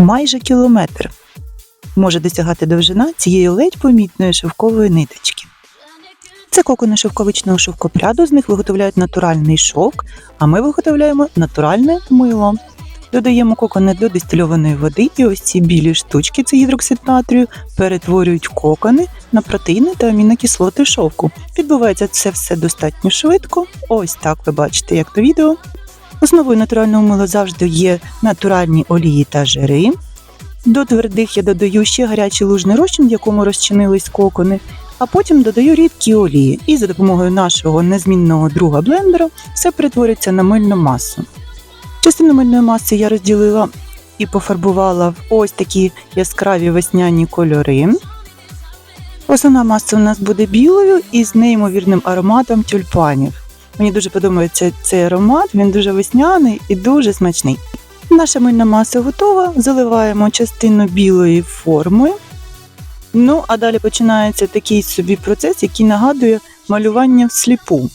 майже кілометр. Може досягати довжина цієї ледь помітної шовкової ниточки. Це кокони шовковичного шовкопряду, з них виготовляють натуральний шовк, а ми виготовляємо натуральне мило. Додаємо кокони до дистильованої води, і ось ці білі штучки, це гідроксид натрію, перетворюють кокони на протеїни та амінокислоти шовку. Відбувається це все достатньо швидко. Ось так ви бачите, як то відео. Основою натурального мила завжди є натуральні олії та жири. До твердих я додаю ще гарячий лужний розчин, в якому розчинились кокони, а потім додаю рідкі олії. І за допомогою нашого незмінного друга блендера все перетворюється на мильну масу. Частину мильної маси я розділила і пофарбувала в ось такі яскраві весняні кольори. Основна маса у нас буде білою і з неймовірним ароматом тюльпанів. Мені дуже подобається цей аромат, він дуже весняний і дуже смачний. Наша мильна маса готова. Заливаємо частину білої форми. Ну, а далі починається такий собі процес, який нагадує малювання всліпу.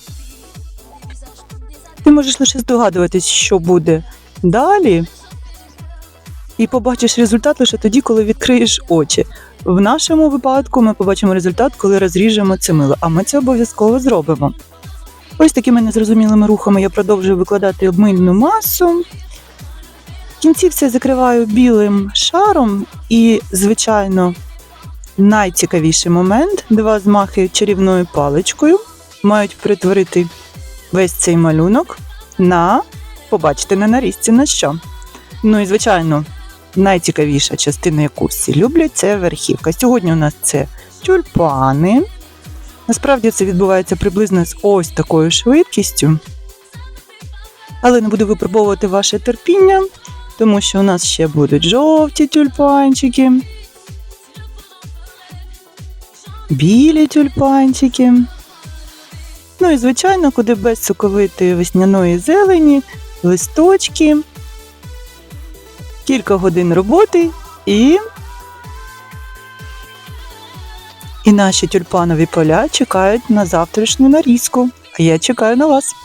Ти можеш лише здогадуватись, що буде далі, і побачиш результат лише тоді, коли відкриєш очі. В нашому випадку ми побачимо результат, коли розріжемо це мило, а ми це обов'язково зробимо. Ось такими незрозумілими рухами я продовжую викладати мильну масу. В кінці все закриваю білим шаром і, звичайно, найцікавіший момент два змахи чарівною паличкою мають перетворити весь цей малюнок на побачите на нарізці на що. Ну і звичайно, найцікавіша частина, яку всі люблять, це верхівка. Сьогодні у нас це тюльпани. Насправді це відбувається приблизно з ось такою швидкістю. Але не буду випробовувати ваше терпіння, тому що у нас ще будуть жовті тюльпанчики, білі тюльпанчики. Ну і, звичайно, куди без соковитої весняної зелені, листочки, кілька годин роботи і. Наші тюльпанові поля чекають на завтрашню нарізку. А я чекаю на вас.